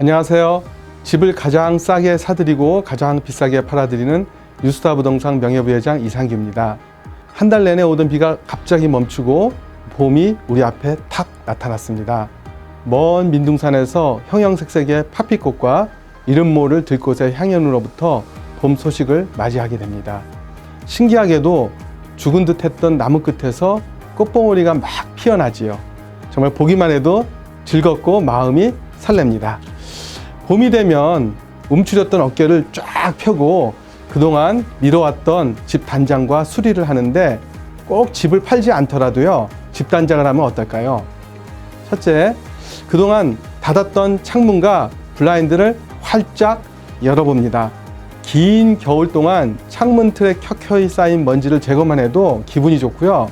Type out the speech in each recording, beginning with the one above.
안녕하세요. 집을 가장 싸게 사드리고 가장 비싸게 팔아드리는 뉴스타 부동산 명예부회장 이상규입니다. 한 달 내내 오던 비가 갑자기 멈추고 봄이 우리 앞에 탁 나타났습니다. 먼 민둥산에서 형형색색의 파피꽃과 이름 모를 들꽃의 향연으로부터 봄 소식을 맞이하게 됩니다. 신기하게도 죽은 듯 했던 나무 끝에서 꽃봉오리가 막 피어나지요. 정말 보기만 해도 즐겁고 마음이 설렙니다. 봄이 되면 움츠렸던 어깨를 쫙 펴고 그동안 미뤄왔던 집 단장과 수리를 하는데 꼭 집을 팔지 않더라도요, 집 단장을 하면 어떨까요? 첫째, 그동안 닫았던 창문과 블라인드를 활짝 열어봅니다. 긴 겨울 동안 창문 틀에 켜켜이 쌓인 먼지를 제거만 해도 기분이 좋고요.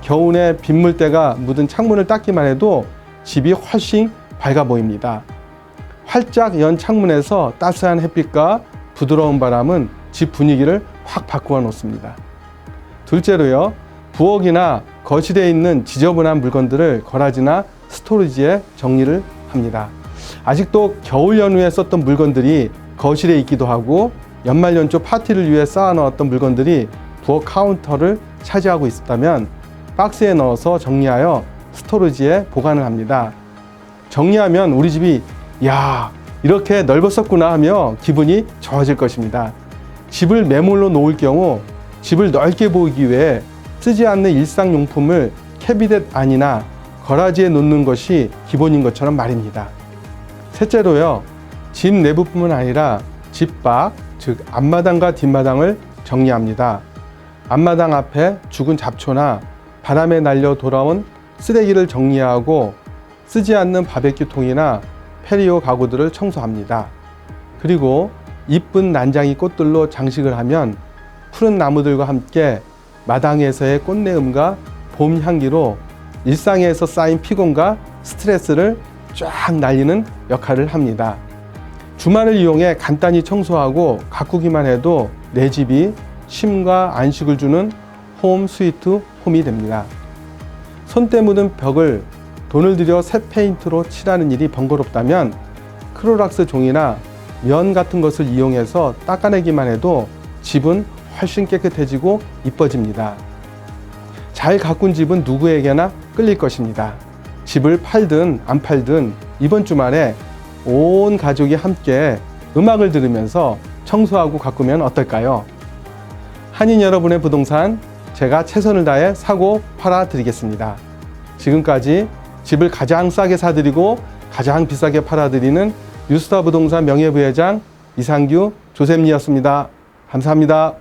겨울에 빗물때가 묻은 창문을 닦기만 해도 집이 훨씬 밝아 보입니다. 활짝 연 창문에서 따스한 햇빛과 부드러운 바람은 집 분위기를 확 바꾸어 놓습니다. 둘째로요, 부엌이나 거실에 있는 지저분한 물건들을 거라지나 스토리지에 정리를 합니다. 아직도 겨울 연휴에 썼던 물건들이 거실에 있기도 하고 연말 연초 파티를 위해 쌓아놓았던 물건들이 부엌 카운터를 차지하고 있다면 박스에 넣어서 정리하여 스토리지에 보관을 합니다. 정리하면 우리 집이 야 이렇게 넓었었구나 하며 기분이 좋아질 것입니다. 집을 매몰로 놓을 경우 집을 넓게 보이기 위해 쓰지 않는 일상용품을 캐비넷 안이나 거라지에 놓는 것이 기본인 것처럼 말입니다. 셋째로요, 집 내부뿐만 아니라 집 밖, 즉 앞마당과 뒷마당을 정리합니다. 앞마당 앞에 죽은 잡초나 바람에 날려 돌아온 쓰레기를 정리하고 쓰지 않는 바베큐통이나 페리오 가구들을 청소합니다. 그리고 이쁜 난장이 꽃들로 장식을 하면 푸른 나무들과 함께 마당에서의 꽃내음과 봄 향기로 일상에서 쌓인 피곤과 스트레스를 쫙 날리는 역할을 합니다. 주말을 이용해 간단히 청소하고 가꾸기만 해도 내 집이 쉼과 안식을 주는 홈 스위트 홈이 됩니다. 손때 묻은 벽을 돈을 들여 새 페인트로 칠하는 일이 번거롭다면 크로락스 종이나 면 같은 것을 이용해서 닦아내기만 해도 집은 훨씬 깨끗해지고 이뻐집니다. 잘 가꾼 집은 누구에게나 끌릴 것입니다. 집을 팔든 안 팔든 이번 주말에 온 가족이 함께 음악을 들으면서 청소하고 가꾸면 어떨까요? 한인 여러분의 부동산 제가 최선을 다해 사고 팔아 드리겠습니다. 지금까지 집을 가장 싸게 사드리고 가장 비싸게 팔아드리는 뉴스타 부동산 명예부회장 이상규 조셉리였습니다. 감사합니다.